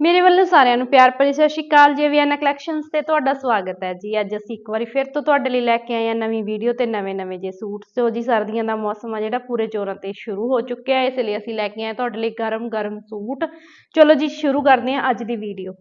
ਮੇਰੇ ਵੱਲੋਂ ਸਾਰਿਆਂ ਨੂੰ ਪਿਆਰ ਭਰੀ ਸਤਿ ਸ਼੍ਰੀ ਅਕਾਲ ਜੀ ਵੀਐਨ ਕਲੈਕਸ਼ਨਸ ਤੇ ਤੁਹਾਡਾ ਸਵਾਗਤ ਹੈ ਜੀ। ਅੱਜ ਅਸੀਂ ਇੱਕ ਵਾਰੀ ਫਿਰ ਤੋਂ ਤੁਹਾਡੇ ਲਈ ਲੈ ਕੇ ਆਏ ਹਾਂ ਨਵੀਂ ਵੀਡੀਓ ਤੇ ਨਵੇਂ-ਨਵੇਂ ਜੇ ਸੂਟ। ਸੋ ਜੀ, ਸਰਦੀਆਂ ਦਾ ਮੌਸਮ ਆ ਜਿਹੜਾ ਪੂਰੇ ਜ਼ੋਰਾਂ ਤੇ ਸ਼ੁਰੂ ਹੋ ਚੁੱਕਿਆ ਹੈ, ਇਸ ਲਈ ਅਸੀਂ ਲੈ ਕੇ ਆਏ ਹਾਂ ਤੁਹਾਡੇ ਲਈ ਗਰਮ-ਗਰਮ ਸੂਟ। ਚਲੋ ਜੀ, ਸ਼ੁਰੂ ਕਰਦੇ ਹਾਂ ਅੱਜ ਦੀ ਵੀਡੀਓ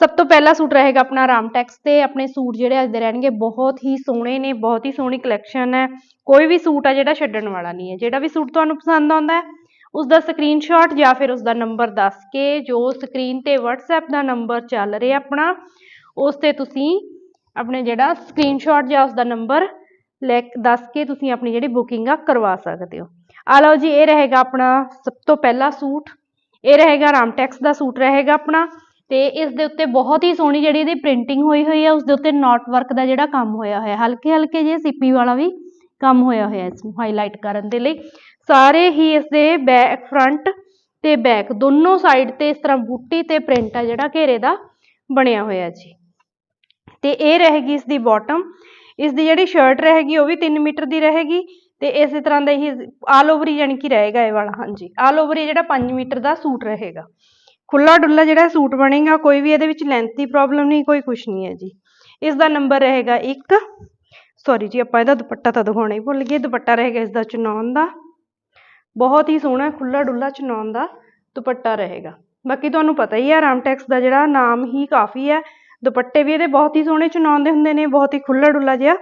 ਸਭ ਤੋਂ ਪਹਿਲਾ ਸੂਟ ਰਹੇਗਾ ਆਪਣਾ ਰਾਮਟੈਕਸ ਤੇ। ਆਪਣੇ ਸੂਟ ਜਿਹੜੇ ਅੱਜ ਦੇ ਰਹਿਣਗੇ, ਬਹੁਤ ਹੀ ਸੋਹਣੇ ਨੇ, ਬਹੁਤ ਹੀ ਸੋਹਣੀ ਕਲੈਕਸ਼ਨ ਹੈ। ਕੋਈ ਵੀ ਸੂਟ ਆ ਜਿਹੜਾ ਛੱਡਣ ਵਾਲਾ ਨਹੀਂ ਹੈ। ਜਿਹੜਾ ਵੀ ਸੂਟ ਤੁਹਾਨੂੰ ਪਸੰਦ ਆਉਂਦਾ ਹੈ ਉਸ ਦਾ ਸਕਰੀਨਸ਼ਾਟ ਜਾਂ ਫਿਰ ਉਸ ਦਾ ਨੰਬਰ ਦੱਸ ਕੇ, ਜੋ ਸਕਰੀਨ ਤੇ WhatsApp ਦਾ ਨੰਬਰ ਚੱਲ ਰਿਹਾ ਆਪਣਾ, ਉਸ ਤੇ ਤੁਸੀਂ ਆਪਣੇ ਜਿਹੜਾ ਸਕਰੀਨਸ਼ਾਟ ਜਾਂ ਉਸ ਦਾ ਨੰਬਰ ਲੈ ਦੱਸ ਕੇ ਤੁਸੀਂ ਆਪਣੀ ਜਿਹੜੀ ਬੁਕਿੰਗ ਆ ਕਰਵਾ ਸਕਦੇ ਹੋ। ਆ ਲਓ ਜੀ, ਇਹ ਰਹੇਗਾ ਆਪਣਾ ਸਭ ਤੋਂ ਪਹਿਲਾ ਸੂਟ। ਇਹ ਰਹੇਗਾ ਰਾਮਟੈਕਸ ਦਾ ਸੂਟ ਰਹੇਗਾ ਆਪਣਾ। ਤੇ ਇਸ ਦੇ ਉੱਤੇ ਬਹੁਤ ਹੀ ਸੋਹਣੀ ਜਿਹੜੀ ਇਹਦੀ ਪ੍ਰਿੰਟਿੰਗ ਹੋਈ ਹੋਈ ਹੈ ਉਸ ਦੇ ਉੱਤੇ ਨੋਟ ਵਰਕ ਦਾ ਜਿਹੜਾ ਕੰਮ ਹੋਇਆ ਹੋਇਆ ਹਲਕੇ ਹਲਕੇ ਜਿਹੇ ਸਿੱਪੀ ਵਾਲਾ ਵੀ ਕੰਮ ਹੋਇਆ ਹੋਇਆ ਇਸ ਨੂੰ ਹਾਈਲਾਈਟ ਕਰਨ ਦੇ ਲਈ। ਸਾਰੇ ਹੀ ਇਸਦੇ ਬੈਕ ਫਰੰਟ ਤੇ ਬੈਕ ਦੋਨੋਂ ਸਾਈਡ ਤੇ ਇਸ ਤਰ੍ਹਾਂ ਬੂਟੀ ਤੇ ਪ੍ਰਿੰਟ ਆ ਜਿਹੜਾ ਘੇਰੇ ਦਾ ਬਣਿਆ ਹੋਇਆ ਜੀ। ਤੇ ਇਹ ਰਹੇਗੀ ਇਸ ਦੀ ਬਾਟਮ ਇਸ ਦੀ ਜਿਹੜੀ ਸ਼ਰਟ ਰਹੇਗੀ ਉਹ ਵੀ 3 ਮੀਟਰ ਦੀ ਰਹੇਗੀ ਤੇ ਇਸੇ ਤਰ੍ਹਾਂ ਦਾ ਹੀ ਆਲ ਓਵਰ ਹੀ ਯਾਨੀ ਕਿ ਰਹੇਗਾ ਇਹ ਵਾਲਾ, ਹਾਂਜੀ। ਆਲ ਓਵਰ ਹੀ ਜਿਹੜਾ 5 ਮੀਟਰ ਦਾ ਸੂਟ ਰਹੇਗਾ। ਖੁੱਲਾ ਡੁੱਲਾ ਜਿਹੜਾ ਸੂਟ ਬਣੇਗਾ, ਕੋਈ ਵੀ ਇਹਦੇ ਵਿੱਚ ਲੈਂਥ ਦੀ ਪ੍ਰੋਬਲਮ ਨਹੀਂ, ਕੋਈ ਕੁਛ ਨਹੀਂ ਹੈ ਜੀ। ਇਸ ਦਾ ਨੰਬਰ ਰਹੇਗਾ 1 ਸੌਰੀ ਜੀ, ਆਪਾਂ ਇਹਦਾ ਦੁਪੱਟਾ ਤਾਂ ਦਿਖਾਉਣਾ ਹੀ ਭੁੱਲ ਗਏ। ਦੁਪੱਟਾ ਰਹੇਗਾ ਇਸ ਦਾ ਚਨੌਨ ਦਾ। ਬਹੁਤ ਹੀ ਸੋਹਣਾ ਖੁੱਲਾ ਡੁੱਲਾ ਚਨੌਨ ਦਾ ਦੁਪੱਟਾ ਰਹੇਗਾ। ਬਾਕੀ ਤੁਹਾਨੂੰ ਪਤਾ ਹੀ ਹੈ ਰਾਮਟੈਕਸ ਦਾ ਜਿਹੜਾ ਨਾਮ ਹੀ ਕਾਫੀ ਹੈ। ਦੁਪੱਟੇ ਵੀ ਇਹਦੇ ਬਹੁਤ ਹੀ ਸੋਹਣੇ ਚਨੌਨ ਦੇ ਹੁੰਦੇ ਨੇ, ਬਹੁਤ ਹੀ ਖੁੱਲਾ ਡੁੱਲਾ ਜਿਹਾ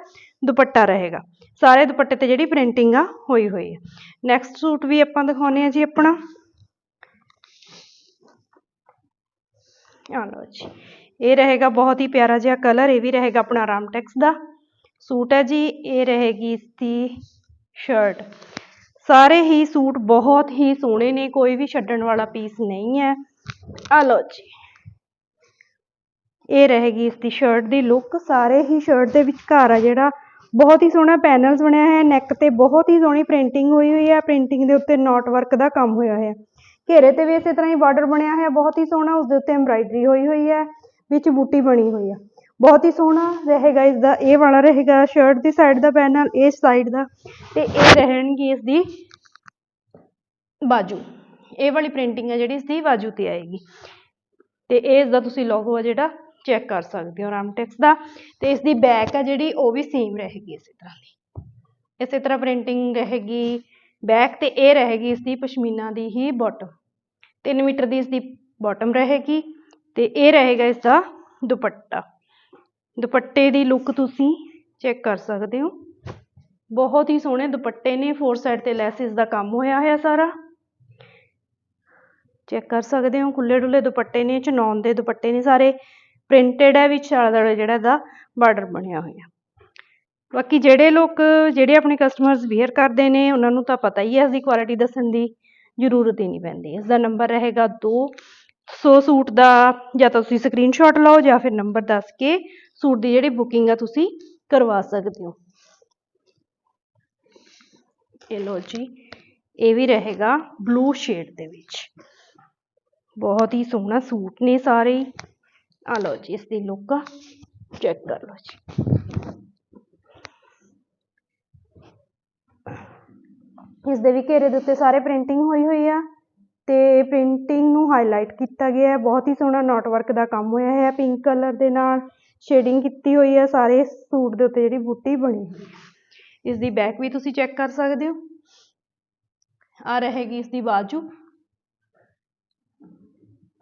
ਦੁਪੱਟਾ ਰਹੇਗਾ। ਸਾਰੇ ਦੁਪੱਟੇ ਤੇ ਜਿਹੜੀ ਪ੍ਰਿੰਟਿੰਗ ਆ, ਹੋਈ ਹੋਈ ਹੈ। ਨੈਕਸਟ ਸੂਟ ਵੀ ਆਪਾਂ ਦਿਖਾਉਨੇ ਆ ਜੀ ਆਪਣਾ। ਆ ਲਓ ਜੀ। ਇਹ ਰਹੇਗਾ ਬਹੁਤ ਹੀ ਪਿਆਰਾ ਜਿਹਾ ਕਲਰ, ਇਹ ਵੀ ਰਹੇਗਾ ਆਪਣਾ ਰਾਮਟੈਕਸ ਦਾ। ਸੂਟ ਹੈ ਜੀ, ਇਹ ਰਹੇਗੀ ਇਸ ਦੀ ਸ਼ਰਟ। ਸਾਰੇ ਹੀ ਸੂਟ ਬਹੁਤ ਹੀ ਸੋਹਣੇ ਨੇ, ਕੋਈ ਵੀ ਛੱਡਣ ਵਾਲਾ ਪੀਸ ਨਹੀਂ ਹੈ। ਆ ਲਓ ਜੀ। ਇਹ ਰਹੇਗੀ ਇਸ ਦੀ ਸ਼ਰਟ ਦੀ ਲੁੱਕ ਸਾਰੇ ਹੀ ਸ਼ਰਟ ਦੇ ਵਿਚਕਾਰ ਆ ਜਿਹੜਾ ਬਹੁਤ ਹੀ ਸੋਹਣਾ ਪੈਨਲਸ ਬਣਿਆ ਹੈ। ਨੈਕ ਤੇ ਬਹੁਤ ਹੀ ਸੋਹਣੀ ਪ੍ਰਿੰਟਿੰਗ ਹੋਈ ਹੋਈ ਹੈ। ਪ੍ਰਿੰਟਿੰਗ ਦੇ ਉੱਤੇ ਨੋਟ ਵਰਕ ਦਾ ਕੰਮ ਹੋਇਆ ਹੋਇਆ ਘੇਰੇ ਤੇ ਵੀ ਇਸੇ ਤਰ੍ਹਾਂ ਹੀ ਬਾਰਡਰ ਬਣਿਆ ਹੈ ਬਹੁਤ ਹੀ ਸੋਹਣਾ। ਉਸ ਦੇ ਉੱਤੇ ਐਮਬਰਾਇਡਰੀ ਹੋਈ ਹੋਈ ਹੈ। ਵਿੱਚ ਬੂਟੀ ਬਣੀ ਹੋਈ ਹੈ ਬਹੁਤ ਹੀ ਸੋਹਣਾ ਰਹੇਗਾ ਇਸ ਦਾ ਇਹ ਵਾਲਾ ਰਹੇਗਾ ਸ਼ਰਟ ਦੀ ਸਾਈਡ ਦਾ ਪੈਨਲ ਇਹ ਸਾਈਡ ਦਾ। ਤੇ ਇਹ ਰਹਿਣਗੀ ਇਸ ਦੀ ਬਾਜੂ। ਇਹ ਵਾਲੀ ਪ੍ਰਿੰਟਿੰਗ ਹੈ ਜਿਹੜੀ, ਇਸ ਦੀ ਬਾਜੂ ਤੇ ਆਏਗੀ। ਤੇ ਇਹ ਇਸ ਦਾ ਤੁਸੀਂ ਲੋਗੋ ਆ ਜਿਹੜਾ ਚੈੱਕ ਕਰ ਸਕਦੇ ਹੋ ਰਾਮਟੈਕਸ ਦਾ। ਤੇ ਇਸ ਦੀ ਬੈਕ ਆ ਜਿਹੜੀ, ਉਹ ਵੀ ਸੇਮ ਰਹੇਗੀ ਇਸੇ ਤਰ੍ਹਾਂ ਦੀ। ਇਸੇ ਤਰ੍ਹਾਂ ਪ੍ਰਿੰਟਿੰਗ ਰਹੇਗੀ। ਬੈਕ ਤੇ ਇਹ ਰਹੇਗੀ ਇਸ ਦੀ ਪਸ਼ਮੀਨਾ ਦੀ ਹੀ ਬਾਟਮ 3 ਮੀਟਰ ਦੀ ਇਸ ਦੀ ਬਾਟਮ ਰਹੇਗੀ। ਤੇ ਇਹ ਰਹੇਗਾ ਇਸ ਦਾ ਦੁਪੱਟਾ। ਦੁਪੱਟੇ ਦੀ ਲੁੱਕ ਤੁਸੀਂ ਚੈੱਕ ਕਰ ਸਕਦੇ ਹੋ। ਬਹੁਤ ਹੀ ਸੋਹਣੇ ਦੁਪੱਟੇ ਨੇ। ਫੋਰ ਸਾਈਡ ਤੇ ਲੈਸਿਸ ਦਾ ਕੰਮ ਹੋਇਆ ਹੋਇਆ ਸਾਰਾ। ਚੈੱਕ ਕਰ ਸਕਦੇ ਹੋ ਖੁੱਲੇ ਡੁੱਲੇ ਦੁਪੱਟੇ ਨੇ ਚਨੌਨ ਦੇ ਦੁਪੱਟੇ ਨੇ, ਸਾਰੇ ਪ੍ਰਿੰਟਡ ਹੈ, ਵਿੱਚ ਆਲੇ ਜਿਹੜਾ ਇਹਦਾ ਬਾਰਡਰ ਬਣਿਆ ਹੋਇਆ। ਬਾਕੀ ਜਿਹੜੇ ਲੋਕ, ਜਿਹੜੇ ਆਪਣੇ ਕਸਟਮਰਸ ਵੇਅਰ ਕਰਦੇ ਨੇ, ਉਹਨਾਂ ਨੂੰ ਤਾਂ ਪਤਾ ਹੀ ਹੈ ਇਸ ਦੀ ਕੁਆਲਿਟੀ ਦੱਸਣ ਦੀ ਜ਼ਰੂਰਤ ਹੀ ਨਹੀਂ ਪੈਂਦੀ। ਇਸ ਦਾ ਨੰਬਰ ਰਹੇਗਾ 200 ਸੂਟ ਦਾ, ਜਾਂ ਤਾਂ ਤੁਸੀਂ ਸਕਰੀਨਸ਼ਾਟ ਲਓ, ਜਾਂ ਫਿਰ ਨੰਬਰ ਦੱਸ ਕੇ ਸੂਟ ਦੀ ਜਿਹੜੀ ਬੁਕਿੰਗ ਆ, ਤੁਸੀਂ ਕਰਵਾ ਸਕਦੇ ਹੋ। ਇਹ ਲਓ ਜੀ, ਇਹ ਵੀ ਰਹੇਗਾ ਬਲੂ ਸ਼ੇਡ ਦੇ ਵਿੱਚ। ਬਹੁਤ ਹੀ ਸੋਹਣਾ ਸੂਟ ਨੇ ਸਾਰੇ ਹੀ। ਆ ਲਓ ਜੀ, ਇਸ ਦੀ ਲੁੱਕ ਚੈੱਕ ਕਰ ਲਓ ਜੀ। ਇਸ ਦੇ ਵੀ ਘੇਰੇ ਦੇ ਉੱਤੇ ਸਾਰੇ ਪ੍ਰਿੰਟਿੰਗ ਹੋਈ ਹੋਈ ਆ ਤੇ ਪ੍ਰਿੰਟਿੰਗ ਨੂੰ ਹਾਈਲਾਈਟ ਕੀਤਾ ਗਿਆ ਹੈ। ਬਹੁਤ ਹੀ ਸੋਹਣਾ ਨੋਟ ਵਰਕ ਦਾ ਕੰਮ ਹੋਇਆ ਹੈ। ਪਿੰਕ ਕਲਰ ਦੇ ਨਾਲ ਸ਼ੇਡਿੰਗ ਕੀਤੀ ਹੋਈ ਹੈ ਸਾਰੇ ਸੂਟ ਦੇ ਉੱਤੇ ਜਿਹੜੀ ਬੂਟੀ ਬਣੀ ਹੋਈ ਹੈ ਇਸ ਦੀ ਬੈਕ ਵੀ ਤੁਸੀਂ ਚੈੱਕ ਕਰ ਸਕਦੇ ਹੋ। ਆ ਰਹੇਗੀ ਇਸ ਦੀ ਬਾਜੂ।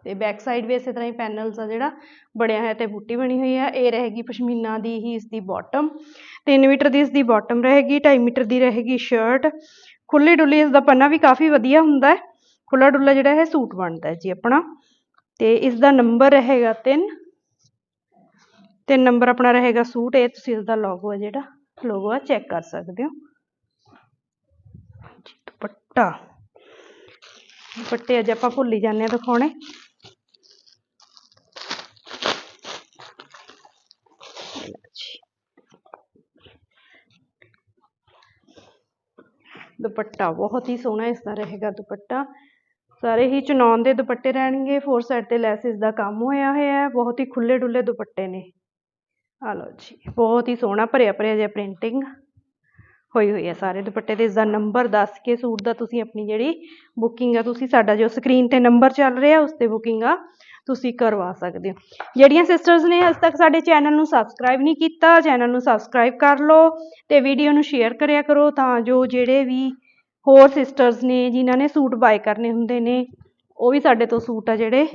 ਤੇ ਬੈਕ ਸਾਈਡ ਵੀ ਇਸੇ ਤਰ੍ਹਾਂ ਹੀ ਪੈਨਲਸ ਆ ਜਿਹੜਾ, ਬਣਿਆ ਹੋਇਆ ਤੇ ਬੂਟੀ ਬਣੀ ਹੋਈ ਹੈ ਇਹ ਰਹੇਗੀ ਪਸ਼ਮੀਨਾ ਦੀ ਹੀ ਇਸ ਦੀ ਬਾਟਮ 3 ਮੀਟਰ ਦੀ ਇਸ ਦੀ ਬਾਟਮ ਰਹੇਗੀ 2.5 ਮੀਟਰ ਦੀ ਰਹੇਗੀ ਸ਼ਰਟ ਖੁੱਲੀ ਡੁੱਲੀ ਇਸ ਦਾ ਪੰਨਾ ਵੀ ਕਾਫੀ ਵਧੀਆ ਹੁੰਦਾ ਹੈ ਖੁੱਲਾ ਡੁੱਲਾ ਜਿਹੜਾ ਹੈ ਸੂਟ ਬਣਦਾ ਹੈ ਜੀ ਆਪਣਾ, ਤੇ ਇਸ ਦਾ ਨੰਬਰ ਰਹੇਗਾ 3 ਤਿੰਨ ਨੰਬਰ ਆਪਣਾ ਰਹੇਗਾ ਸੂਟ, ਇਹ ਤੁਸੀਂ ਇਸ ਦਾ ਲੋਗੋ ਹੈ ਜਿਹੜਾ ਲੋਗੋ ਆ ਚੈੱਕ ਕਰ ਸਕਦੇ ਹੋ। ਜੀ ਦੁਪੱਟਾ, ਦੁਪੱਟੇ ਅੱਜ ਆਪਾਂ ਭੁੱਲ ਹੀ ਜਾਂਦੇ ਆ ਦਿਖਾਉਣੇ। ਦੁਪੱਟਾ, ਬਹੁਤ ਹੀ ਸੋਹਣਾ ਇਸ ਦਾ ਰਹੇਗਾ ਦੁਪੱਟਾ। ਸਾਰੇ ਹੀ ਚਨੌਨ ਦੇ ਦੁਪੱਟੇ ਰਹਿਣਗੇ ਫੋਰ ਸਾਈਡ ਤੇ ਲੈਸਿਸ ਦਾ ਕੰਮ ਹੋਇਆ ਹੋਇਆ ਹੈ, ਬਹੁਤ ਹੀ ਖੁੱਲੇ ਡੁੱਲੇ ਦੁਪੱਟੇ ਨੇ। ਆ ਲਓ ਜੀ, ਬਹੁਤ ਹੀ ਸੋਹਣਾ ਭਰਿਆ ਭਰਿਆ ਜਿਹਾ ਪ੍ਰਿੰਟਿੰਗ ਹੋਈ ਹੋਈ ਹੈ ਸਾਰੇ ਦੁਪੱਟੇ ਤੇ ਇਸ ਦਾ ਨੰਬਰ ਦੱਸ ਕੇ ਸੂਟ ਦਾ ਤੁਸੀਂ ਆਪਣੀ ਜਿਹੜੀ ਬੁਕਿੰਗ ਆ, ਤੁਸੀਂ ਸਾਡਾ ਜੋ ਸਕਰੀਨ ਤੇ ਨੰਬਰ ਚੱਲ ਰਿਹਾ, ਉਸ ਤੇ ਬੁਕਿੰਗ ਆ। ਤੁਸੀਂ ਕਰਵਾ ਸਕਦੇ ਹੋ। ਜਿਹੜੀਆਂ ਸਿਸਟਰਸ ਨੇ ਹਜੇ ਤੱਕ ਸਾਡੇ ਚੈਨਲ ਨੂੰ ਸਬਸਕ੍ਰਾਈਬ ਨਹੀਂ ਕੀਤਾ ਚੈਨਲ ਨੂੰ ਸਬਸਕ੍ਰਾਈਬ ਕਰ ਲਓ ਤੇ ਵੀਡੀਓ ਨੂੰ ਸ਼ੇਅਰ ਕਰਿਆ ਕਰੋ ਤਾਂ ਜੋ ਜਿਹੜੇ ਵੀ ਹੋਰ ਸਿਸਟਰਸ ਨੇ ਜਿਨ੍ਹਾਂ ਨੇ ਸੂਟ ਬਾਏ ਕਰਨੇ ਹੁੰਦੇ ਨੇ, ਉਹ ਵੀ ਸਾਡੇ ਤੋਂ ਸੂਟ ਆ ਜਿਹੜੇ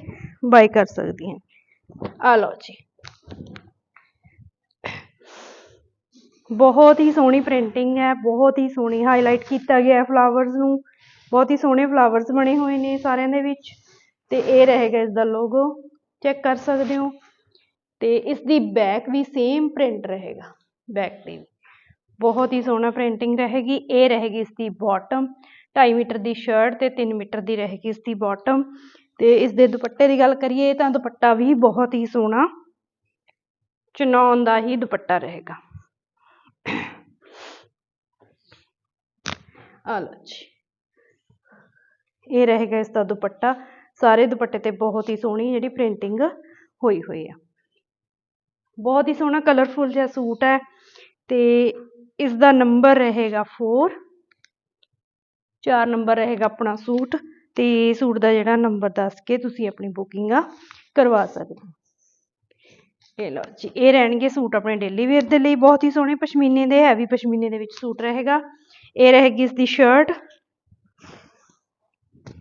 ਬਾਏ ਕਰ ਸਕਦੀਆਂ। ਆ ਲਓ ਜੀ। ਬਹੁਤ ਹੀ ਸੋਹਣੀ ਪ੍ਰਿੰਟਿੰਗ ਹੈ, ਬਹੁਤ ਹੀ ਸੋਹਣੀ ਹਾਈਲਾਈਟ ਕੀਤਾ ਗਿਆ ਹੈ ਫਲਾਵਰਸ ਨੂੰ। ਬਹੁਤ ਹੀ ਸੋਹਣੇ ਫਲਾਵਰਸ ਬਣੇ ਹੋਏ ਨੇ ਸਾਰਿਆਂ ਦੇ ਵਿੱਚ। ਤੇ ਇਹ ਰਹੇਗਾ ਇਸ ਦਾ ਲੋਗੋ ਚੈੱਕ ਕਰ ਸਕਦੇ ਹੋ। ਤੇ ਇਸ ਦੀ ਬੈਕ ਵੀ ਸੇਮ ਪ੍ਰਿੰਟ ਰਹੇਗਾ ਬੈਕ ਤੇ ਵੀ। ਬਹੁਤ ਹੀ ਸੋਹਣਾ ਪ੍ਰਿੰਟਿੰਗ ਰਹੇਗੀ, ਇਹ ਰਹੇਗੀ ਇਸ ਦੀ ਬਾਟਮ 2.5 ਮੀਟਰ ਦੀ ਸ਼ਰਟ ਤੇ 3 ਮੀਟਰ ਦੀ ਰਹੇਗੀ ਇਸ ਦੀ ਬਾਟਮ ਤੇ ਇਸ ਦੇ ਦੁਪੱਟੇ ਦੀ ਗੱਲ ਕਰੀਏ ਤਾਂ ਦੁਪੱਟਾ ਵੀ ਬਹੁਤ ਹੀ ਸੋਹਣਾ ਚਨੌਨ ਦਾ ਹੀ ਦੁਪੱਟਾ ਰਹੇਗਾ। ਆ ਲਓ ਜੀ। ਇਹ ਰਹੇਗਾ ਇਸ ਦਾ ਦੁਪੱਟਾ। ਸਾਰੇ ਦੁਪੱਟੇ ਤੇ ਬਹੁਤ ਹੀ ਸੋਹਣੀ ਜਿਹੜੀ ਪ੍ਰਿੰਟਿੰਗ ਹੋਈ ਹੋਈ ਆ। ਬਹੁਤ ਹੀ ਸੋਹਣਾ ਕਲਰਫੁਲ ਜਿਹਾ ਸੂਟ ਹੈ ਤੇ ਇਸ ਦਾ ਨੰਬਰ ਰਹੇਗਾ 4 ਚਾਰ ਨੰਬਰ ਰਹੇਗਾ ਆਪਣਾ ਸੂਟ ਤੇ ਸੂਟ ਦਾ ਜਿਹੜਾ ਨੰਬਰ ਦੱਸ ਕੇ ਤੁਸੀਂ ਆਪਣੀ ਬੁਕਿੰਗ ਕਰਵਾ ਸਕਦੇ ਹੋ। ਇਹ ਲਓ ਜੀ, ਇਹ ਰਹਿਣਗੇ ਸੂਟ ਆਪਣੇ ਡੇਲੀ ਵੇਅਰ ਦੇ ਲਈ, ਬਹੁਤ ਹੀ ਸੋਹਣੇ ਪਸ਼ਮੀਨੇ ਦੇ ਹੈਵੀ ਪਸ਼ਮੀਨੇ ਦੇ ਵਿੱਚ ਸੂਟ ਰਹੇਗਾ। ਇਹ ਰਹੇਗੀ ਇਸ ਦੀ ਸ਼ਰਟ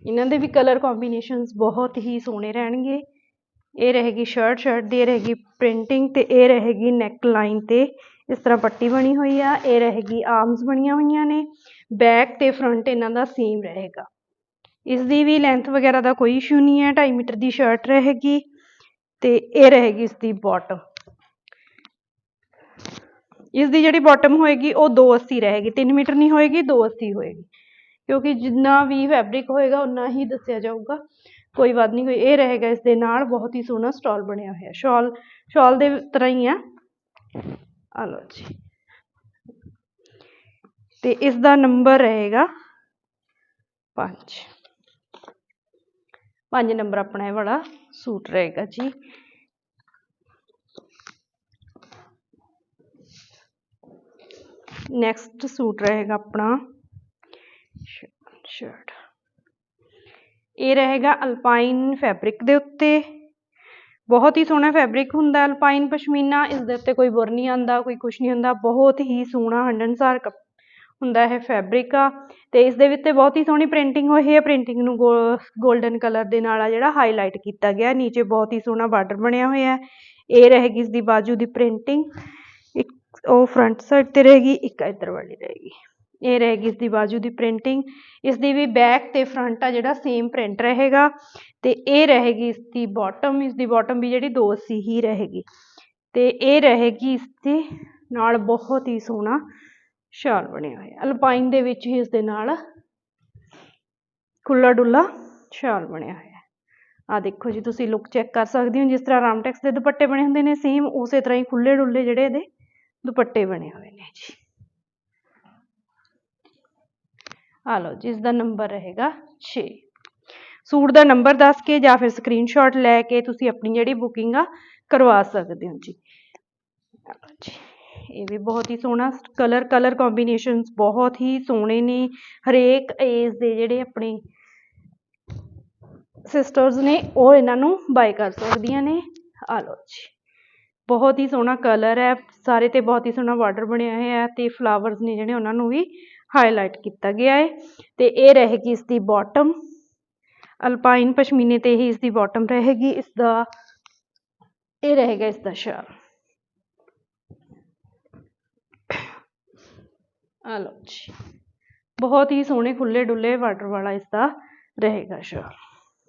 ਇਹਨਾਂ ਦੇ ਵੀ ਕਲਰ ਕੰਬੀਨੇਸ਼ਨਸ ਬਹੁਤ ਹੀ ਸੋਹਣੇ ਰਹਿਣਗੇ। ਇਹ ਰਹੇਗੀ ਸ਼ਰਟ ਸ਼ਰਟ ਦੀ ਇਹ ਰਹੇਗੀ ਪ੍ਰਿੰਟਿੰਗ ਤੇ ਇਹ ਰਹੇਗੀ ਨੈਕ ਲਾਈਨ ਤੇ। ਇਸ ਤਰ੍ਹਾਂ ਪੱਟੀ ਬਣੀ ਹੋਈ ਆ, ਇਹ ਰਹੇਗੀ ਆਰਮਸ ਬਣੀਆਂ ਹੋਈਆਂ ਨੇ। ਬੈਕ ਤੇ ਫਰੰਟ ਇਹਨਾਂ ਦਾ ਸੇਮ ਰਹੇਗਾ। ਇਸ ਦੀ ਵੀ ਲੈਂਥ ਵਗੈਰਾ ਦਾ ਕੋਈ ਇਸ਼ੂ ਨਹੀਂ ਹੈ 2.5 ਮੀਟਰ ਦੀ ਸ਼ਰਟ ਰਹੇਗੀ ਤੇ ਇਹ ਰਹੇਗੀ ਇਸ ਦੀ ਬਾਟਮ ਇਸ ਦੀ ਜਿਹੜੀ ਬਾਟਮ ਹੋਏਗੀ ਉਹ 280 ਰਹੇਗੀ 3 ਮੀਟਰ ਨਹੀਂ ਹੋਏਗੀ 280 ਹੋਏਗੀ। ਕਿਉਂਕਿ ਜਿੰਨਾ ਵੀ ਫੈਬਰਿਕ ਹੋਏਗਾ ਉਨਾ ਹੀ ਦੱਸਿਆ ਜਾਊਗਾ। ਕੋਈ ਵੱਧ ਨਹੀਂ, ਕੋਈ ਇਹ ਰਹੇਗਾ, ਇਸ ਦੇ ਨਾਲ ਬਹੁਤ ਹੀ ਸੋਹਣਾ ਸਟਾਲ ਬਣਿਆ ਹੋਇਆ। ਸ਼ਾਲ ਸ਼ਾਲ ਦੇ ਤਰ੍ਹਾਂ ਹੀ ਆ। ਆ ਲਓ ਜੀ। ਤੇ ਇਸ ਦਾ ਨੰਬਰ ਰਹੇਗਾ 5 5 ਨੰਬਰ ਆਪਣਾ ਇਹ ਵਾਲਾ ਸੂਟ ਰਹੇਗਾ ਜੀ। ਨੈਕਸਟ ਸੂਟ ਰਹੇਗਾ ਆਪਣਾ ਸ਼ਰਟ ਇਹ ਰਹੇਗਾ ਅਲਪਾਈਨ ਫੈਬਰਿਕ ਦੇ ਉੱਤੇ। ਬਹੁਤ ਹੀ ਸੋਹਣਾ ਫੈਬਰਿਕ ਹੁੰਦਾ ਅਲਪਾਈਨ ਪਸ਼ਮੀਨਾ। ਇਸ ਦੇ ਉੱਤੇ ਕੋਈ ਬੁਰ ਨਹੀਂ ਆਉਂਦਾ, ਕੋਈ ਕੁਛ ਨਹੀਂ ਹੁੰਦਾ। ਬਹੁਤ ਹੀ ਸੋਹਣਾ ਹੰਡਨਸਾਰ ਹੁੰਦਾ ਹੈ ਫੈਬਰਿਕ ਆ। ਤੇ ਇਸ ਦੇ ਵਿੱਚ ਤੇ ਬਹੁਤ ਹੀ ਸੋਹਣੀ ਪ੍ਰਿੰਟਿੰਗ ਹੋਈ ਹੈ। ਪ੍ਰਿੰਟਿੰਗ ਨੂੰ 골ਡਨ ਕਲਰ ਦੇ ਨਾਲ ਆ ਜਿਹੜਾ ਹਾਈਲਾਈਟ ਕੀਤਾ ਗਿਆ। ਨੀਚੇ ਬਹੁਤ ਹੀ ਸੋਹਣਾ ਬਾਰਡਰ ਬਣਿਆ ਹੋਇਆ ਹੈ। ਇਹ ਰਹੇਗੀ ਇਸ ਦੀ ਬਾਜੂ ਦੀ ਪ੍ਰਿੰਟਿੰਗ ਇੱਕ ਉਹ ਫਰੰਟ ਸਾਈਡ ਤੇ ਰਹੇਗੀ, ਇੱਕ ਇੱਧਰ ਵਾਲੀ ਰਹੇਗੀ। ਇਹ ਰਹੇਗੀ ਇਸ ਦੀ ਬਾਜੂ ਦੀ ਪ੍ਰਿੰਟਿੰਗ ਇਸ ਦੀ ਵੀ ਬੈਕ ਤੇ ਫਰੰਟ ਆ ਜਿਹੜਾ ਸੇਮ ਪ੍ਰਿੰਟ ਰਹੇਗਾ। ਤੇ ਇਹ ਰਹੇਗੀ ਇਸ ਦੀ ਬਾਟਮ ਇਸ ਦੀ ਬਾਟਮ ਵੀ ਜਿਹੜੀ 280 ਹੀ ਰਹੇਗੀ। ਤੇ ਇਹ ਰਹੇਗੀ ਇਸ ਦੇ ਨਾਲ ਬਹੁਤ ਹੀ ਸੋਹਣਾ ਸ਼ਾਲ ਬਣਿਆ ਹੋਇਆ। ਅਲਪਾਈਨ ਦੇ ਵਿੱਚ ਹੀ ਇਸ ਦੇ ਨਾਲ ਖੁੱਲਾ ਡੁੱਲਾ ਸ਼ਾਲ ਬਣਿਆ ਹੋਇਆ। ਆ ਦੇਖੋ ਜੀ, ਤੁਸੀਂ ਲੁੱਕ ਚੈੱਕ ਕਰ ਸਕਦੇ ਹੋ। ਜਿਸ ਤਰ੍ਹਾਂ ਰਾਮਟੈਕਸ ਦੇ ਦੁਪੱਟੇ ਬਣੇ ਹੁੰਦੇ ਨੇ ਸੇਮ ਉਸੇ ਤਰ੍ਹਾਂ ਹੀ ਖੁੱਲੇ ਡੁੱਲੇ ਜਿਹੜੇ ਇਹਦੇ ਦੁਪੱਟੇ ਬਣੇ ਹੋਏ ਨੇ ਜੀ। ਆ ਲਓ ਜਿਸ ਦਾ ਨੰਬਰ ਰਹੇਗਾ 6 ਸੂਟ ਦਾ ਨੰਬਰ ਦੱਸ ਕੇ ਜਾਂ ਫਿਰ ਸਕਰੀਨਸ਼ਾਟ ਲੈ ਕੇ ਤੁਸੀਂ ਆਪਣੀ ਜਿਹੜੀ ਬੁਕਿੰਗ ਆ ਕਰਵਾ ਸਕਦੇ ਹੋ ਜੀ। ਇਹ ਵੀ ਬਹੁਤ ਹੀ ਸੋਹਣਾ ਕਲਰ ਕਲਰ ਕੰਬੀਨੇਸ਼ਨਸ ਬਹੁਤ ਹੀ ਸੋਹਣੇ ਨੇ। ਹਰੇਕ ਏਜ ਦੇ ਜਿਹੜੇ ਆਪਣੇ ਸਿਸਟਰਸ ਨੇ, ਉਹ ਇਹਨਾਂ ਨੂੰ ਬਾਈ ਕਰ ਸਕਦੀਆਂ ਨੇ। ਆ ਲਓ ਜੀ, ਬਹੁਤ ਹੀ ਸੋਹਣਾ ਕਲਰ ਹੈ। ਸਾਰੇ ਤੇ ਬਹੁਤ ਹੀ ਸੋਹਣਾ ਬਾਰਡਰ ਬਣਿਆ ਹੋਇਆ ਹੈ ਤੇ ਫਲਾਵਰਸ ਨੇ ਜਿਹੜੇ ਉਹਨਾਂ ਨੂੰ ਵੀ ਹਾਈਲਾਈਟ ਕੀਤਾ ਗਿਆ ਹੈ ਤੇ ਇਹ ਰਹੇਗੀ ਇਸ ਦੀ ਬਾਟਮ ਅਲਪਾਈਨ ਪਸ਼ਮੀਨੇ ਤੇ ਹੀ ਇਸ ਦੀ ਬਾਟਮ ਰਹੇਗੀ ਇਸ ਦਾ ਇਹ ਰਹੇਗਾ ਇਸ ਦਾ ਸ਼ਾਲ ਆ ਲਓ ਜੀ, ਬਹੁਤ ਹੀ ਸੋਹਣੇ ਖੁੱਲੇ ਡੁੱਲੇ ਵਾਟਰ ਵਾਲਾ ਇਸ ਦਾ ਰਹੇਗਾ ਸ਼ਾਲ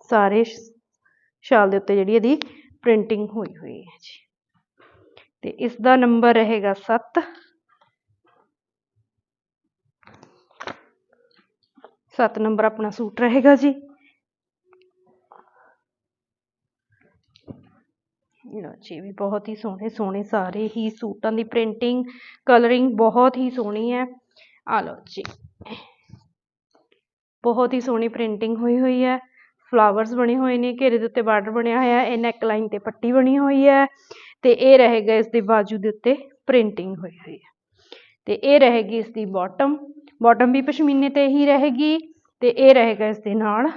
ਸਾਰੇ ਸ਼ਾਲ ਦੇ ਉੱਤੇ ਜਿਹੜੀ ਇਹਦੀ ਪ੍ਰਿੰਟਿੰਗ ਹੋਈ ਹੋਈ ਹੈ ਜੀ। ਤੇ ਇਸ ਦਾ ਨੰਬਰ ਰਹੇਗਾ 7 7 ਨੰਬਰ ਆਪਣਾ ਸੂਟ ਰਹੇਗਾ ਜੀ। ਲਓ ਜੀ ਵੀ ਬਹੁਤ ਹੀ ਸੋਹਣੇ ਸੋਹਣੇ ਸਾਰੇ ਹੀ ਸੂਟਾਂ ਦੀ ਪ੍ਰਿੰਟਿੰਗ ਕਲਰਿੰਗ ਬਹੁਤ ਹੀ ਸੋਹਣੀ ਹੈ। ਆ ਲਓ ਜੀ, ਬਹੁਤ ਹੀ ਸੋਹਣੀ ਪ੍ਰਿੰਟਿੰਗ ਹੋਈ ਹੋਈ ਹੈ। ਫਲਾਵਰਸ ਬਣੇ ਹੋਏ ਨੇ, ਘੇਰੇ ਦੇ ਉੱਤੇ ਬਾਰਡਰ ਬਣਿਆ ਹੋਇਆ ਹੈ ਇਹ ਨੈਕ ਲਾਈਨ ਤੇ ਪੱਟੀ ਬਣੀ ਹੋਈ ਹੈ ਤੇ ਇਹ ਰਹੇਗਾ ਇਸ ਦੀ ਬਾਜੂ ਦੇ ਉੱਤੇ ਪ੍ਰਿੰਟਿੰਗ ਹੋਈ ਹੋਈ ਹੈ। ਤੇ ਇਹ ਰਹੇਗੀ ਇਸ ਦੀ ਬਾਟਮ ਬਾਟਮ ਵੀ ਪਸ਼ਮੀਨੇ ਤੇ ਹੀ ਰਹੇਗੀ ਤੇ ਇਹ ਰਹੇਗਾ ਇਸ ਦੇ ਨਾਲ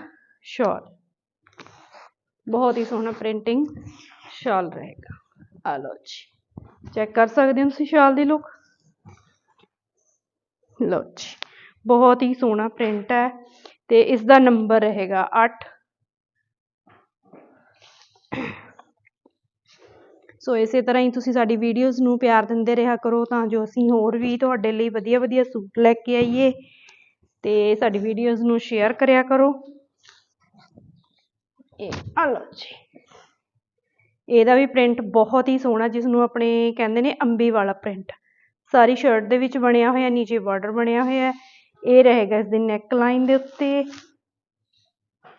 ਸ਼ਾਲ ਬਹੁਤ ਹੀ ਸੋਹਣਾ ਪ੍ਰਿੰਟਿੰਗ ਸ਼ਾਲ ਰਹੇਗਾ। ਆ ਲਓ ਜੀ। ਚੈੱਕ ਕਰ ਸਕਦੇ ਹੋ ਤੁਸੀਂ ਸ਼ਾਲ ਦੀ ਲੁੱਕ ਲਓ ਜੀ। ਬਹੁਤ ਹੀ ਸੋਹਣਾ ਪ੍ਰਿੰਟ ਹੈ ਤੇ ਇਸ ਦਾ ਨੰਬਰ ਰਹੇਗਾ 8 ਸੋ ਇਸੇ ਤਰ੍ਹਾਂ ਹੀ ਤੁਸੀਂ ਸਾਡੀ ਵੀਡੀਓਜ਼ ਨੂੰ ਪਿਆਰ ਦਿੰਦੇ ਰਿਹਾ ਕਰੋ ਤਾਂ ਜੋ ਅਸੀਂ ਹੋਰ ਵੀ ਤੁਹਾਡੇ ਲਈ ਵਧੀਆ ਵਧੀਆ ਸੂਟ ਲੈ ਕੇ ਆਈਏ। ਤੇ ਸਾਡੀ ਵੀਡੀਓਜ਼ ਨੂੰ ਸ਼ੇਅਰ ਕਰਿਆ ਕਰੋ। ਇਹ, ਆ ਲਓ ਜੀ। ਇਹਦਾ ਵੀ ਪ੍ਰਿੰਟ ਬਹੁਤ ਹੀ ਸੋਹਣਾ ਜਿਸ ਨੂੰ ਆਪਣੇ ਕਹਿੰਦੇ ਨੇ ਅੰਬੀ ਵਾਲਾ ਪ੍ਰਿੰਟ ਸਾਰੀ ਸ਼ਰਟ ਦੇ ਵਿੱਚ ਬਣਿਆ ਹੋਇਆ, ਨੀਚੇ ਬਾਰਡਰ ਬਣਿਆ ਹੋਇਆ। ਇਹ ਰਹੇਗਾ ਇਸ ਦੀ ਨੈਕ ਲਾਈਨ ਦੇ ਉੱਤੇ।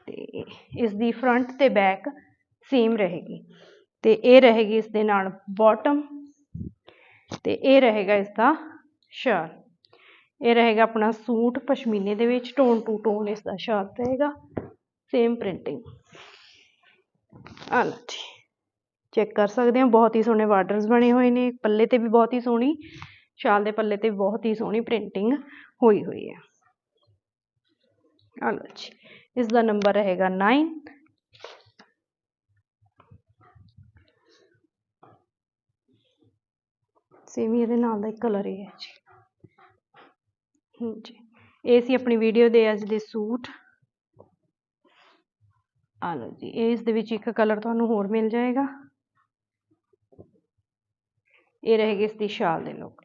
ਤੇ ਇਸ ਦੀ ਫਰੰਟ ਤੇ ਬੈਕ ਸੇਮ ਰਹੇਗੀ। ਤੇ ਇਹ ਰਹੇਗੀ ਇਸ ਦੇ ਨਾਲ ਬਾਟਮ ਤੇ ਇਹ ਰਹੇਗਾ ਇਸ ਦਾ ਸ਼ਾਲ ਇਹ ਰਹੇਗਾ ਆਪਣਾ ਸੂਟ ਪਸ਼ਮੀਨੇ ਦੇ ਵਿੱਚ ਟੋਨ ਟੂ ਟੋਨ ਇਸ ਦਾ ਸ਼ਾਲ ਰਹੇਗਾ ਸੇਮ ਪ੍ਰਿੰਟਿੰਗ ਆ ਜੀ। ਚੈੱਕ ਕਰ ਸਕਦੇ ਹੋ, ਬਹੁਤ ਹੀ ਸੋਹਣੇ ਬਾਰਡਰਸ ਬਣੇ ਹੋਏ ਨੇ। ਪੱਲੇ ਤੇ ਵੀ ਬਹੁਤ ਹੀ ਸੋਹਣੀ ਸ਼ਾਲ ਦੇ ਪੱਲੇ ਤੇ ਬਹੁਤ ਹੀ ਸੋਹਣੀ ਪ੍ਰਿੰਟਿੰਗ ਹੋਈ ਹੋਈ ਹੈ। ਆ ਜੀ। ਇਸ ਦਾ ਨੰਬਰ ਰਹੇਗਾ 9 ਸੇਮ ਹੀ ਇਹਦੇ ਨਾਲ ਦਾ ਇੱਕ ਕਲਰ ਹੀ ਹੈ ਜੀ ਹਾਂਜੀ ਇਹ ਸੀ ਆਪਣੀ ਵੀਡੀਓ ਦੇ ਅੱਜ ਦੇ ਸੂਟ। ਆ ਲਓ ਜੀ, ਇਸ ਦੇ ਵਿੱਚ ਇੱਕ ਕਲਰ ਤੁਹਾਨੂੰ ਹੋਰ ਮਿਲ ਜਾਏਗਾ। ਇਹ ਰਹੇਗੀ ਇਸ ਦੀ ਸ਼ਾਲ ਦੇ ਲੋਕ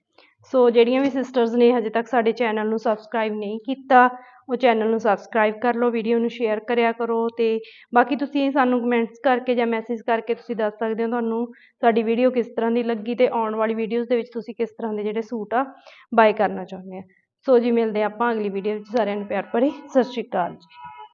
ਸੋ ਜਿਹੜੀਆਂ ਵੀ ਸਿਸਟਰਸ ਨੇ ਹਜੇ ਤੱਕ ਸਾਡੇ ਚੈਨਲ ਨੂੰ ਸਬਸਕ੍ਰਾਈਬ ਨਹੀਂ ਕੀਤਾ ਉਹ ਚੈਨਲ ਨੂੰ ਸਬਸਕ੍ਰਾਈਬ ਕਰ ਲਓ ਵੀਡੀਓ ਨੂੰ ਸ਼ੇਅਰ ਕਰਿਆ ਕਰੋ ਅਤੇ ਬਾਕੀ ਤੁਸੀਂ ਸਾਨੂੰ ਕਮੈਂਟਸ ਕਰਕੇ ਜਾਂ ਮੈਸੇਜ ਕਰਕੇ ਤੁਸੀਂ ਦੱਸ ਸਕਦੇ ਹੋ ਤੁਹਾਨੂੰ ਸਾਡੀ ਵੀਡੀਓ ਕਿਸ ਤਰ੍ਹਾਂ ਦੀ ਲੱਗੀ ਅਤੇ ਆਉਣ ਵਾਲੀ ਵੀਡੀਓਜ਼ ਦੇ ਵਿੱਚ ਤੁਸੀਂ ਕਿਸ ਤਰ੍ਹਾਂ ਦੇ ਜਿਹੜੇ ਸੂਟ ਆ ਬਾਏ ਕਰਨਾ ਚਾਹੁੰਦੇ ਆ। ਸੋ ਜੀ, ਮਿਲਦੇ ਹਾਂ ਆਪਾਂ ਅਗਲੀ ਵੀਡੀਓ ਵਿੱਚ। ਸਾਰਿਆਂ ਨੂੰ ਪਿਆਰ ਭਰੀ। ਸਤਿ ਸ਼੍ਰੀ ਅਕਾਲ ਜੀ।